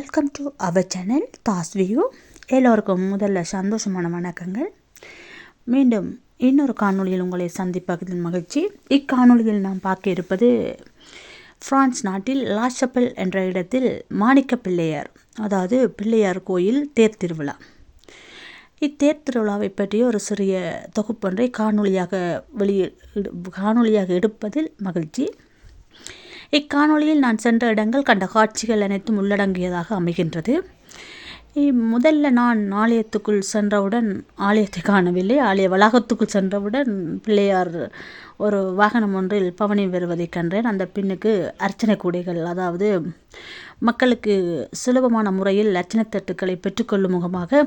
Welcome to our channel Das view எல்லோருக்கும் முதல்ல சந்தோஷமான வணக்கங்கள். மீண்டும் இன்னொரு காணொளியில் உங்களை சந்திப்பதில் மகிழ்ச்சி. இக்காணொளியில் நாம் பார்க்க இருப்பது பிரான்ஸ் நாட்டில் லாஷப்பல் என்ற இடத்தில் மாணிக்க பிள்ளையார் அதாவது பிள்ளையார் கோயில் தேர் திருவிழா. இத்தேர் திருவிழாவை பற்றிய ஒரு சிறிய தொகுப்பொன்றை காணொளியாக வெளியே காணொளியாக எடுப்பதில் மகிழ்ச்சி. இக்காணொளியில் நான் சென்ற இடங்கள் கண்ட காட்சிகள் அனைத்தும் உள்ளடங்கியதாக அமைகின்றது. முதல்ல நான் ஆலயத்துக்குள் சென்றவுடன் ஆலயத்தை காணவில்லை. ஆலய வளாகத்துக்குள் சென்றவுடன் பிள்ளையார் ஒரு வாகனம் ஒன்றில் பவனி வருவதை கண்டேன். அந்த பின்னுக்கு அர்ச்சனை கூடைகள் அதாவது மக்களுக்கு சுலபமான முறையில் அர்ச்சனை தட்டுக்களை பெற்றுக்கொள்ளும் முகமாக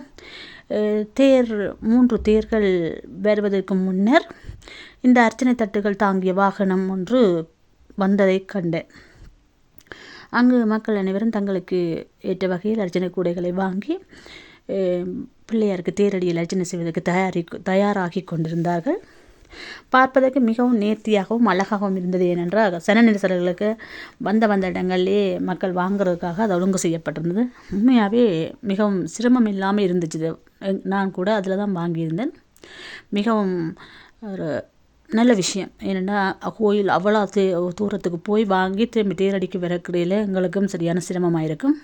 தேர் மூன்று தேர்கள் வருவதற்கு முன்னர் இந்த அர்ச்சனை தட்டுகள் தாங்கிய வாகனம் ஒன்று வந்ததை கண்டேன். அங்கு மக்கள் அனைவரும் தங்களுக்கு ஏற்ற வகையில் அர்ச்சனை கூடைகளை வாங்கி பிள்ளையாருக்கு தேரடியில் அர்ச்சனை செய்வதற்கு தயாரி தயாராகி கொண்டிருந்தார்கள். பார்ப்பதற்கு மிகவும் நேர்த்தியாகவும் அழகாகவும் இருந்தது. ஏனென்றால் சன நெரிசல்களுக்கு வந்த வந்த இடங்களிலே மக்கள் வாங்குறதுக்காக அது ஒழுங்கு செய்யப்பட்டிருந்தது. உண்மையாகவே மிகவும் சிரமம் இல்லாமல் இருந்துச்சு. நான் கூட அதில் தான் வாங்கியிருந்தேன். மிகவும் ஒரு நல்ல விஷயம். ஏன்னா கோயில் அவ்வளோ தூ தூரத்துக்கு போய் வாங்கி திரும்பி தேரடிக்கு வரக்கிடையில் எங்களுக்கும் சரியான சிரமமாக இருக்கும்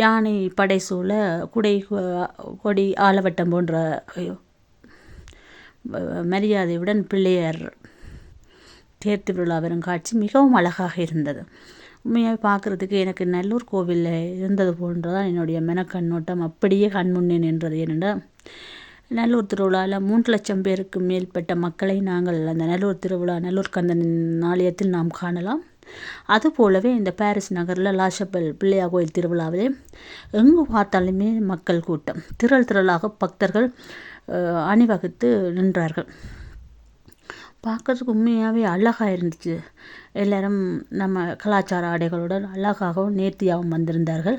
யானை படைசூழ குடை கொடி ஆலவட்டம் போன்ற மரியாதையுடன் பிள்ளையார் தேர் திருவிழா வரும் காட்சி மிகவும் அழகாக இருந்தது. உண்மையாக பார்க்குறதுக்கு எனக்கு நல்லூர் கோவிலில் இருந்தது போன்றதான் என்னுடைய மெனக்கண்ணோட்டம். அப்படியே கண்முன்னே நின்றது. ஏனென்றால் நல்லூர் திருவிழாவில் மூன்று லட்சம் பேருக்கு மேற்பட்ட மக்களை நாங்கள் அந்த நல்லூர் திருவிழா நல்லூர் கந்தன் ஆலயத்தில் நாம் காணலாம். அதுபோலவே இந்த பாரிஸ் நகரில் லாஷப்பல் பிள்ளையா கோயில் திருவிழாவிலே எங்கு பார்த்தாலுமே மக்கள் கூட்டம். திரள் திரளாக பக்தர்கள் அணிவகுத்து நின்றார்கள். பார்க்கறதுக்கு உண்மையாகவே அழகாக இருந்துச்சு. எல்லோரும் நம்ம கலாச்சார ஆடைகளுடன் அழகாகவும் நேர்த்தியாகவும் வந்திருந்தார்கள்.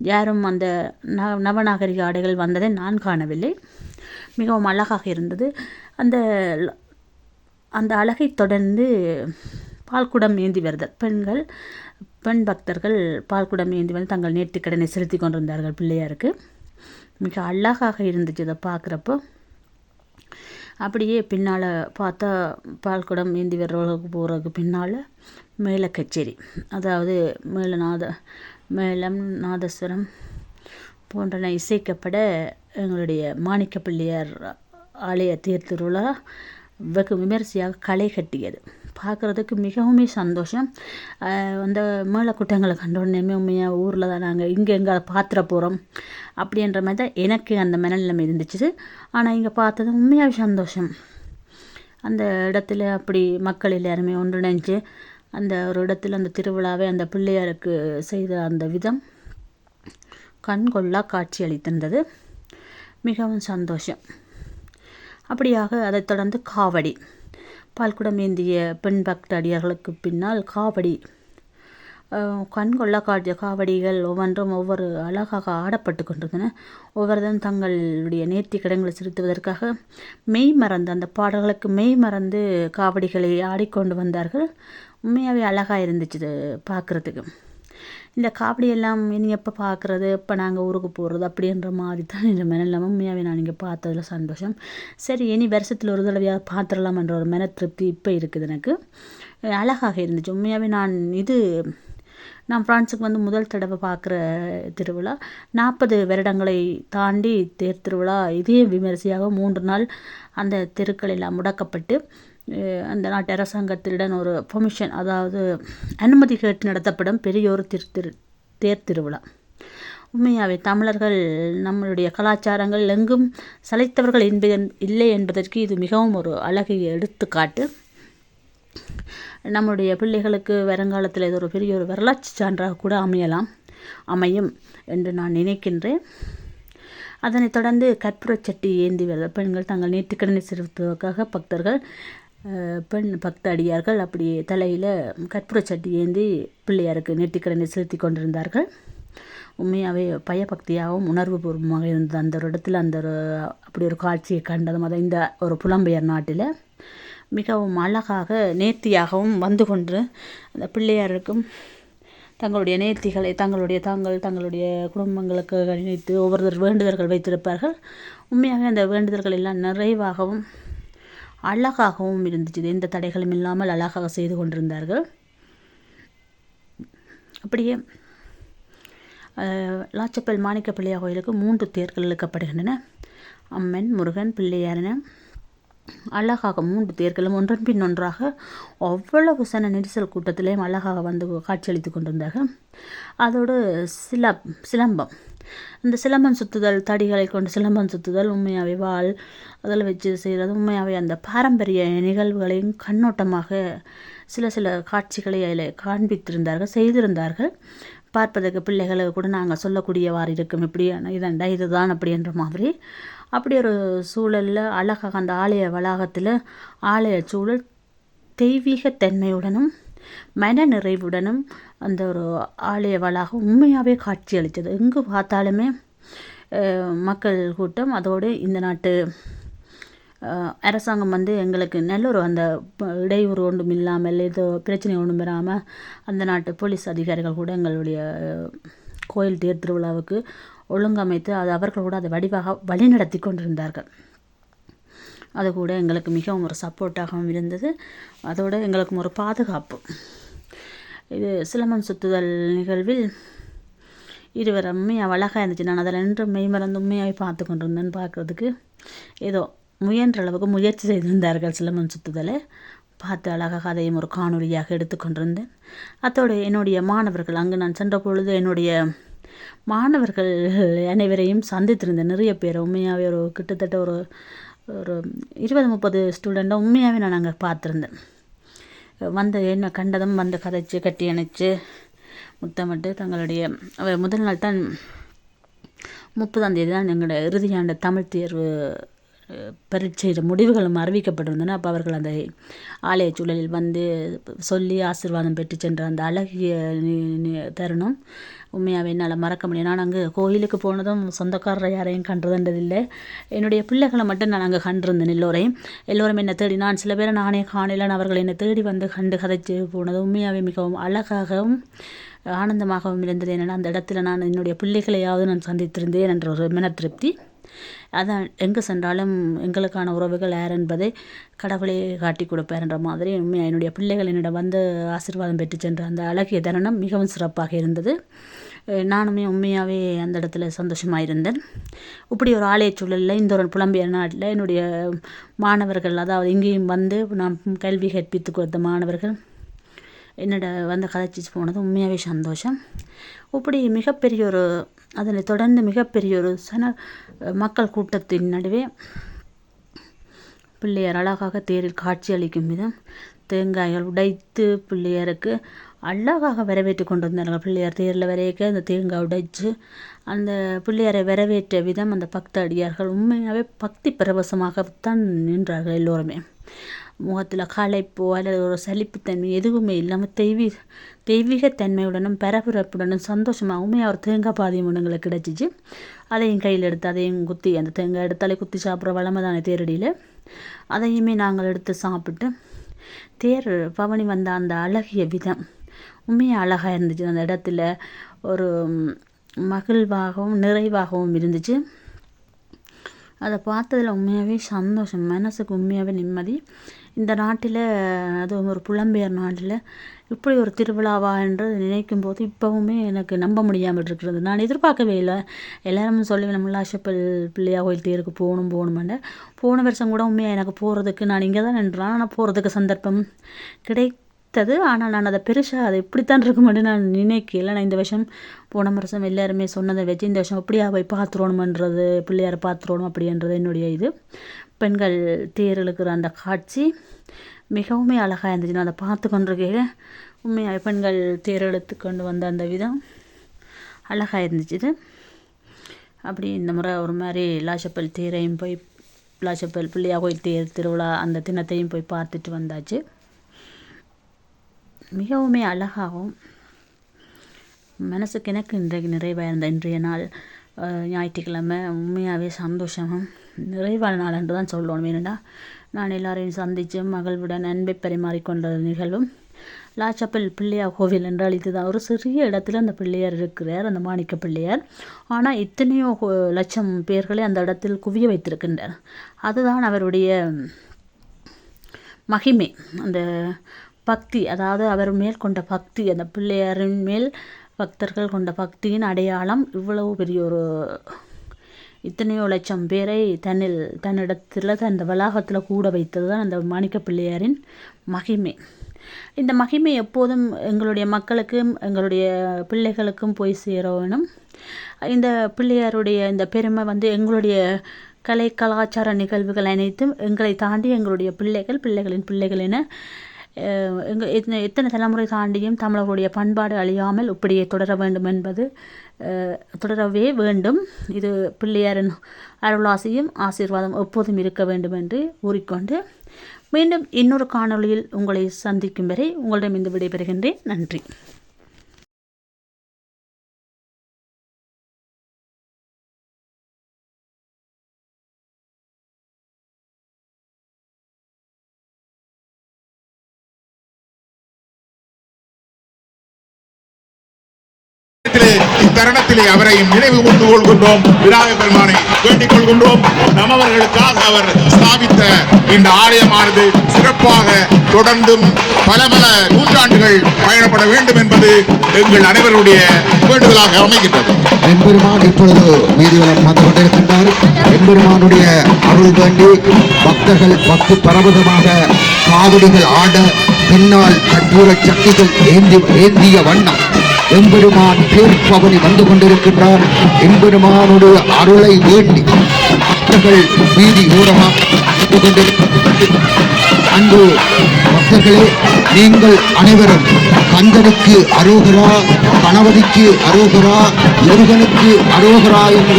யாரும் அந்த ந நவநாகரிக ஆடைகள் வந்ததை நான் காணவில்லை. மிகவும் அழகாக இருந்தது. அந்த அந்த அழகை தொடர்ந்து பால்குடம் ஏந்தி வருதல் பெண்கள் பெண் பக்தர்கள் பால்குடம் ஏந்தி வந்து தங்கள் நேர்த்திக்கடனை செலுத்தி கொண்டிருந்தார்கள் பிள்ளையாருக்கு. மிக அழகாக இருந்துச்சு அதை பார்க்குறப்போ. அப்படியே பின்னால் பார்த்தா பால்குடம் ஏந்தி வர்றவர்களுக்கு போகிறதுக்கு பின்னால் மேல கச்சேரி. அதாவது மேலநாத மேளம் நாதஸ்வரம் போன்றன இசைக்கப்பட எங்களுடைய மாணிக்க பிள்ளையார் ஆலய தேர் திருவிழா வெகு விமரிசையாக களை கட்டியது. பார்க்குறதுக்கு மிகவுமே சந்தோஷம். அந்த மேலக்கூட்டங்களை கண்டோடனே உண்மையாக ஊரில் தான் நாங்கள் இங்கே எங்கே அதை பாத்திர போகிறோம் அப்படின்ற மாதிரி தான் எனக்கு அந்த மனநிலைமை இருந்துச்சு. ஆனால் இங்கே பார்த்தது உண்மையாக சந்தோஷம். அந்த இடத்துல அப்படி மக்கள் எல்லாருமே ஒன்றிணைஞ்சு அந்த ஒரு இடத்துல அந்த திருவிழாவை அந்த பிள்ளையாருக்கு செய்த அந்த விதம் கண்கொள்ளா காட்சி அளித்திருந்தது. மிகவும் சந்தோஷம். அப்படியாக அதைத் தொடர்ந்து காவடி. பால்குடம் ஏந்திய பெண் பக்தடியர்களுக்கு பின்னால் காவடி. கண்கொள்ளா காட்டிய காவடிகள் ஒவ்வொன்றும் ஒவ்வொரு அழகாக ஆடப்பட்டு கொண்டிருந்தன. ஒவ்வொருதும் தங்களுடைய நேர்த்தி கடன்களை செலுத்துவதற்காக மெய் மறந்து அந்த பாடல்களுக்கு மெய் மறந்து காவடிகளை ஆடிக்கொண்டு வந்தார்கள். உண்மையாகவே அழகாக இருந்துச்சு இது பார்க்குறதுக்கு. இந்த காவடி எல்லாம் இனி எப்போ பார்க்குறது எப்போ நாங்கள் ஊருக்கு போகிறது அப்படின்ற மாதிரி தான் இந்த மெனல் உண்மையாகவே நான் இங்கே பார்த்ததில் சந்தோஷம். சரி இனி வருஷத்தில் ஒரு தடவையாக பார்த்துடலாம்ன்ற ஒரு மன திருப்தி இப்போ இருக்குது எனக்கு. அழகாக இருந்துச்சு. உண்மையாகவே நான் இது நான் ஃப்ரான்ஸுக்கு வந்து முதல் தடவை பார்க்குற திருவிழா. நாற்பது வருடங்களை தாண்டி தேர் திருவிழா இதே விமரிசையாக மூன்று நாள் அந்த தெருக்கள் எல்லாம் முடக்கப்பட்டு அந்த நாட்டு அரசாங்கத்திடம் ஒரு பெர்மிஷன் அதாவது அனுமதி கேட்டு நடத்தப்படும் பெரிய ஒரு திரு திரு தேர் திருவிழா உண்மையாகவே தமிழர்கள் நம்மளுடைய கலாச்சாரங்கள் எங்கும் சளைத்தவர்கள் என்பது இல்லை என்பதற்கு இது மிகவும் ஒரு அழகிய எடுத்துக்காட்டு. நம்முடைய பிள்ளைகளுக்கு வருங்காலத்தில் இது ஒரு பெரிய ஒரு வரலாற்று சான்றாக கூட அமையலாம் அமையும் என்று நான் நினைக்கின்றேன். அதனைத் தொடர்ந்து கற்பூரச்சட்டி ஏந்தி வர பெண்கள் தங்கள் நேர்த்திக்கடனை செலுத்துவதற்காக பக்தர்கள் பெண் பக்த அடியார்கள் அப்படி தலையில் கற்பூரச் சட்டி ஏந்தி பிள்ளையாருக்கு நேற்றுக்கடனை செலுத்தி கொண்டிருந்தார்கள். உண்மையாகவே பயபக்தியாகவும் உணர்வு பூர்வமாக இருந்தது. அந்த ஒரு இடத்துல அந்த ஒரு அப்படி ஒரு காட்சியை கண்டதும் அதை இந்த ஒரு புலம்பெயர் நாட்டில் மிகவும் அழகாக நேர்த்தியாகவும் வந்து கொண்டு அந்த பிள்ளையாருக்கும் தங்களுடைய நேர்த்திகளை தங்களுடைய தாங்கள் தங்களுடைய குடும்பங்களுக்கு இணைத்து ஒவ்வொருத்தர் வேண்டுதல்கள் வைத்திருப்பார்கள். உண்மையாகவே அந்த வேண்டுதல்கள் எல்லாம் நிறைவாகவும் அழகாகவும் இருந்துச்சு. எந்த தடைகளும் இல்லாமல் அழகாக செய்து கொண்டிருந்தார்கள். அப்படியே லாச்சப்பல் மாணிக்க பிள்ளையார் கோயிலுக்கு மூன்று தேர்கள் இழுக்கப்படுகின்றன. அம்மன் முருகன் பிள்ளையாரின அழகாக மூன்று தேர்களும் ஒன்றன் பின் ஒன்றாக அவ்வளவு சன நெரிசல் கூட்டத்திலேயும் அழகாக வந்து காட்சியளித்து கொண்டிருந்தார்கள். அதோடு சில சிலம்பம். இந்த சிலம்பம் சுத்துதல் தடிகளை கொண்டு சிலம்பம் சுத்துதல் உண்மையாகவே வாள் அதில் வச்சு செய்கிறது உண்மையாகவே அந்த பாரம்பரிய நிகழ்வுகளையும் கண்ணோட்டமாக சில சில காட்சிகளை அதில் காண்பித்திருந்தார்கள் செய்திருந்தார்கள். பார்ப்பதற்கு பிள்ளைகளுக்கு கூட நாங்கள் சொல்லக்கூடியவாறு இருக்கும். இப்படியான இதண்டா இதுதான் அப்படின்ற மாதிரி அப்படி ஒரு சூழலில் அழகாக அந்த ஆலய வளாகத்தில் ஆலய சூழல் தெய்வீக தன்மையுடனும் மன நிறைவுடனும் அந்த ஒரு ஆலய வளாகம் உண்மையாகவே காட்சி அளித்தது. எங்கு பார்த்தாலுமே மக்கள் கூட்டம் அதோடு இந்த நாட்டு அரசாங்கம் வந்து எங்களுக்கு நல்ல ஒரு அந்த இடையூறு ஒன்றும் இல்லாமல் ஏதோ பிரச்சனை ஒன்றும் வராமல் அந்த நாட்டு போலீஸ் அதிகாரிகள் கூட எங்களுடைய கோயில் தேர் திருவிழாவுக்கு ஒழுங்கமைத்து அது அவர்கள் கூட அதை வடிவாக வழிநடத்தி கொண்டிருந்தார்கள். அது கூட எங்களுக்கு மிகவும் ஒரு சப்போர்ட்டாகவும் இருந்தது. அதோடு எங்களுக்கும் ஒரு பாதுகாப்பு. இது சிலம்பம் சுத்துதல் நிகழ்வில் இருவர் உண்மையாக அழகாக இருந்துச்சு. நான் அதில் நின்று மெய்மறந்து உண்மையாகவே பார்த்து கொண்டிருந்தேன் பார்க்குறதுக்கு. ஏதோ முயன்ற அளவுக்கு முயற்சி செய்திருந்தார்கள் சிலம்பம் சுத்துதலை. பார்த்து அழகாக அதையும் ஒரு காணொளியாக எடுத்துக்கொண்டிருந்தேன் அத்தோடு என்னுடைய மாணவர்கள் அங்கு நான் சென்ற பொழுது என்னுடைய மாணவர்கள் அனைவரையும் சந்தித்திருந்தேன் நிறைய பேர் உண்மையாகவே ஒரு கிட்டத்தட்ட ஒரு ஒரு இருபது முப்பது ஸ்டூடெண்ட்டை உண்மையாகவே நான் அங்கே பார்த்துருந்தேன். வந்து என்ன கண்டதும் வந்து கதைச்சு கட்டி அணைச்சு முத்தமிட்டு தங்களுடைய முதல் நாள் தான் முப்பதாம் தேதி தான் எங்களோட இறுதியாண்டு தமிழ் தேர்வு பரீட்சையிட முடிவுகளும் அறிவிக்கப்பட்டிருந்தன. அப்போ அவர்கள் அந்த ஆலய சூழலில் வந்து சொல்லி ஆசீர்வாதம் பெற்று சென்ற அந்த அழகிய தருணம் உண்மையாகவே என்னால் மறக்க முடியும் நான் அங்கே கோயிலுக்கு போனதும் சொந்தக்காரரை யாரையும் கண்டதுன்றதில்லை என்னுடைய பிள்ளைகளை மட்டும் நான் அங்கே கண்டிருந்தேன் எல்லோரையும். எல்லோரும் என்னை தேடி நான் சில பேரை நானே காணலன்னு அவர்கள் என்னை தேடி வந்து கண்டு கதைச்சு போனது உண்மையாகவே மிகவும் அழகாகவும் ஆனந்தமாகவும் இருந்தது. என்னென்னா அந்த இடத்துல நான் என்னுடைய பிள்ளைகளையாவது நான் சந்தித்திருந்தேன் என்ற ஒரு மன திருப்தி. அதான் எங்கே சென்றாலும் எங்களுக்கான உறவுகள் யார் என்பதை கடவுளே காட்டி கொடுப்பார் என்ற மாதிரி உண்மையாக என்னுடைய பிள்ளைகள் என்னிடம் வந்து ஆசீர்வாதம் பெற்று சென்ற அந்த அழகிய தருணம் மிகவும் சிறப்பாக இருந்தது. நானுமே உண்மையாகவே அந்த இடத்துல சந்தோஷமாக இருந்தேன். இப்படி ஒரு ஆலய சூழலில் இந்த ஒரு புலம்பெயர் நாட்டில் என்னுடைய மாணவர்கள் அதாவது இங்கேயும் வந்து நான் கல்வி கற்பித்து கொடுத்த மாணவர்கள் என்னோட வந்து கதைச்சி போனது உண்மையாகவே சந்தோஷம். இப்படி மிகப்பெரிய ஒரு அதனை தொடர்ந்து மிகப்பெரிய ஒரு சன மக்கள் கூட்டத்தின் நடுவே பிள்ளையார் அழகாக தேரில் காட்சியளிக்கும் விதம் தேங்காய்கள் உடைத்து பிள்ளையாருக்கு அழகாக வரவேற்று கொண்டு வந்தார்கள் பிள்ளையார் தேரில் வரையக்க அந்த தேங்காய் உடைச்சு அந்த பிள்ளையாரை வரவேற்ற விதம் அந்த பக்த அடியார்கள் உண்மையாகவே பக்தி பிரவசமாகத்தான் நின்றார்கள் எல்லோருமே. முகத்தில் களைப்போ அல்லது ஒரு சலிப்புத்தன்மை எதுவுமே இல்லாமல் தெய்வீக தெய்வீகத்தன்மையுடனும் பரபரப்புடனும் சந்தோஷமாக உண்மையாக ஒரு தேங்காய் பாதியம் ஒன்று கிடச்சிச்சு. அதையும் கையில் எடுத்து அதையும் குத்தி அந்த தேங்காய் எடுத்தாலே குத்தி சாப்பிட்ற வளமை தானே தேரடியில். அதையுமே நாங்கள் எடுத்து சாப்பிட்டு தேர் பவனி வந்த அந்த அழகிய விதம் உண்மையாக அழகாக இருந்துச்சு. அந்த இடத்துல ஒரு மகிழ்வாகவும் நிறைவாகவும் இருந்துச்சு. அதை பார்த்ததுல உண்மையாகவே சந்தோஷம் மனசுக்கு உண்மையாகவே நிம்மதி. இந்த நாட்டில் அதுவும் ஒரு புலம்பெயர் நாட்டில் இப்படி ஒரு திருவிழாவா என்று நினைக்கும் போது இப்போவுமே எனக்கு நம்ப முடியாமல் இருக்கிறது. நான் எதிர்பார்க்கவே இல்லை. எல்லாரும் சொல்லி முல்லாசப்பல் லாஷப்பல் பிள்ளையா கோயில் தேருக்கு போகணும் போகணுமெண்டு. போன வருஷம் கூட உண்மையாக எனக்கு போகிறதுக்கு நான் இங்கே தான் நின்றான். ஆனால் போகிறதுக்கு சந்தர்ப்பம் கிடை கிடைத்தது ஆனால் நான் அதை பெருசாக அது இப்படித்தான் இருக்க மாட்டேன் நான் நினைக்கல. நான் இந்த வருஷம் போன வருஷம் எல்லாருமே சொன்னதை வச்சு இந்த வருஷம் அப்படியா போய் பார்த்துருவோணுமன்றது பிள்ளையாரை பார்த்துருவோணும் அப்படின்றது என்னுடைய இது. பெண்கள் தேர் இழுக்கிற அந்த காட்சி மிகவுமே அழகாக இருந்துச்சு. நான் அதை பார்த்து கொண்டிருக்கையில் உண்மையாக பெண்கள் தேர் இழுத்து கொண்டு வந்த அந்த விதம் அழகாக இருந்துச்சு இது. அப்படி இந்த முறை ஒரு மாதிரி லாஷப்பல் தேரையும் போய் லாஷப்பல் பிள்ளையா கோயில் தேர் திருவிழா அந்த தினத்தையும் போய் பார்த்துட்டு வந்தாச்சு. மிகவுமே அழகாகவும் மனசுக்கு எனக்கு இன்றைக்கு நிறைவாக இருந்த இன்றைய நாள் ஞாயிற்றுக்கிழமை உண்மையாகவே சந்தோஷமும் நிறைவான நாள் என்று தான் சொல்லணும். ஏன்னா நான் எல்லாரையும் சந்தித்து மகிழ்வுடன் அன்பை பரிமாறிக்கொண்ட நிகழ்வும் லாச்சப்பல் பிள்ளையார் கோவில் என்றால் இதுதான் ஒரு சிறிய இடத்துல அந்த பிள்ளையார் இருக்கிறார் அந்த மாணிக்க பிள்ளையார். ஆனால் இத்தனையோ லட்சம் பேர்களை அந்த இடத்தில் குவிய வைத்திருக்கின்றார் அதுதான் அவருடைய மகிமை. அந்த பக்தி அதாவது அவர் மேல் கொண்ட பக்தி அந்த பிள்ளையாரின் மேல் பக்தர்கள் கொண்ட பக்தியின் அடையாளம் இவ்வளவு பெரிய ஒரு இத்தனையோ லட்சம் பேரை தன்னில் தன்னிடத்தில் அந்த வளாகத்தில் கூட வைத்தது தான் அந்த மாணிக்க பிள்ளையாரின் மகிமை. இந்த மகிமை எப்போதும் எங்களுடைய மக்களுக்கும் எங்களுடைய பிள்ளைகளுக்கும் போய் சேரணும் இந்த பிள்ளையாருடைய இந்த பெருமை வந்து எங்களுடைய கலை கலாச்சார நிகழ்வுகள் அனைத்தும் எங்களை தாண்டி எங்களுடைய பிள்ளைகள் பிள்ளைகளின் பிள்ளைகள் என எங்கள் எத்தனை எத்தனை தலைமுறை தாண்டியும் தமிழர்களுடைய பண்பாடு அழியாமல் இப்படியே தொடர வேண்டும் என்பது தொடரவே வேண்டும். இது பிள்ளையாரின் அருளாசியும் ஆசீர்வாதம் எப்போதும் இருக்க வேண்டும் என்று கூறிக்கொண்டு மீண்டும் இன்னொரு காணொளியில் உங்களை சந்திக்கும் வரை உங்களிடம் இந்த விடைபெறுகின்றேன். நன்றி. தருணத்திலே அவரையும் நினைவு கொண்டு கொள்கின்றோம். விநாயக பெருமானை வேண்டிக் கொள்கின்றோம். நமவர்களுக்காக அவர் ஸ்தாபித்த இந்த ஆலயமானது சிறப்பாக தொடர்ந்தும் பல பல நூற்றாண்டுகள் பயணப்பட வேண்டும் என்பது எங்கள் அனைவருடைய வேண்டுதலாக அமைகின்றது. எம்பெருமான் இப்பொழுது வீதிவலம் வந்து கொண்டிருக்கின்றார். எம்பெருமானுடைய அருள் வேண்டி பக்தர்கள் பக்தி பரவதமாக காவடிகள் ஆட பின்னால் கட்டுரை சக்திகள் ஏந்தி ஏந்திய வண்ணம். எம்பெருமான் தீர்ப்பவனி வந்து கொண்டிருக்கின்றார் எம்பெருமானுடைய அருளை வேண்டி பக்தர்கள் வீதி ஊடமாக வந்து கொண்டிருக்கின்றனர் அன்பு பக்தர்களே நீங்கள் அனைவரும் கந்தனுக்கு அரோகரா கணபதிக்கு அரோகரா முருகனுக்கு அரோகரா என்ற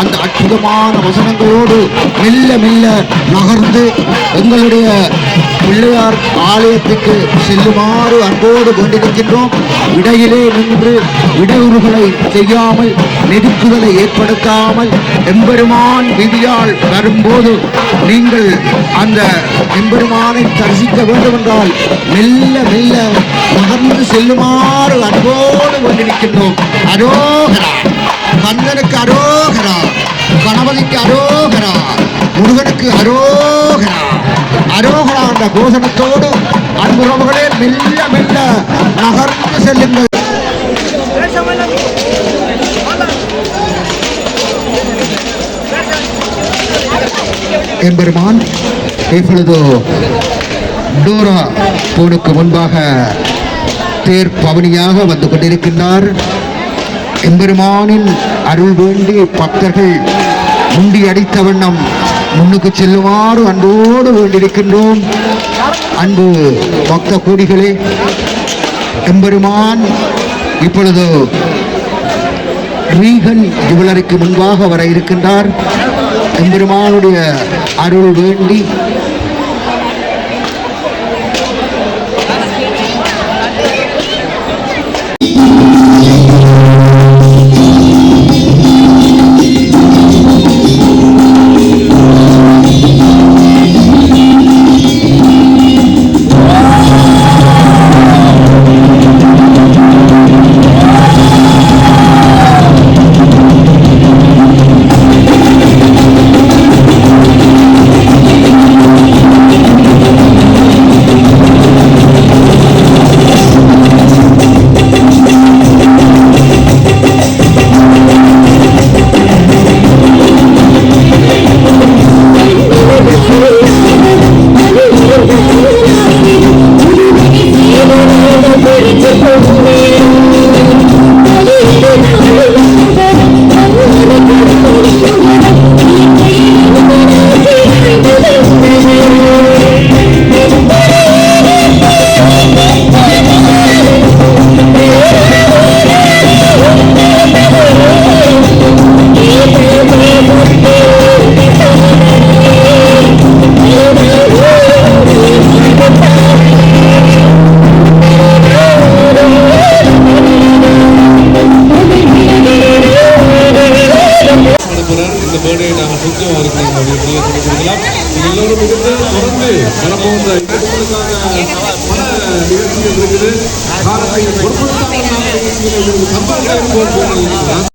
அந்த அற்புதமான வசனங்களோடு மெல்ல மெல்ல நகர்ந்து எங்களுடைய பிள்ளையார் ஆலயத்துக்கு செல்லுமாறு அன்போடு கொண்டிருக்கின்றோம். இடையிலே நின்று இடையூறுகளை செய்யாமல் நெருக்குதலை ஏற்படுத்தாமல் எம்பெருமான் விதியால் வரும்போது நீங்கள் அந்த எம்பெருமானை தரிசிக்க வேண்டும் என்றால் மெல்ல மெல்ல நகர்ந்து செல்லுமாறு அன்போடு கொண்டிருக்கின்றோம். அரோகரா கந்தனுக்கு அரோகரா. கணபதிக்கு அரோகரா முருகனுக்கு அரோகரா. அரோகரா என்ற கோஷணத்தோடு அன்புறவுகளே மெல்ல மெல்ல நகர்ந்து செல்லுங்கள். எம்பெருமான் இப்பொழுது டோரா போனுக்கு முன்பாக தேர் பவனியாக வந்து கொண்டிருக்கின்றார். எம்பெருமானின் அருள் வேண்டி பக்தர்கள் முண்டி அடித்த வண்ணம் முன்னுக்கு செல்லுமாறு அன்போடு வேண்டியிருக்கின்றோம். அன்பு பக்த கோடிகளே எம்பெருமான் இப்பொழுது ரீகன் ஜுவலரிக்கு முன்பாக வர இருக்கின்றார். எம்பெருமானுடைய அருள் வேண்டி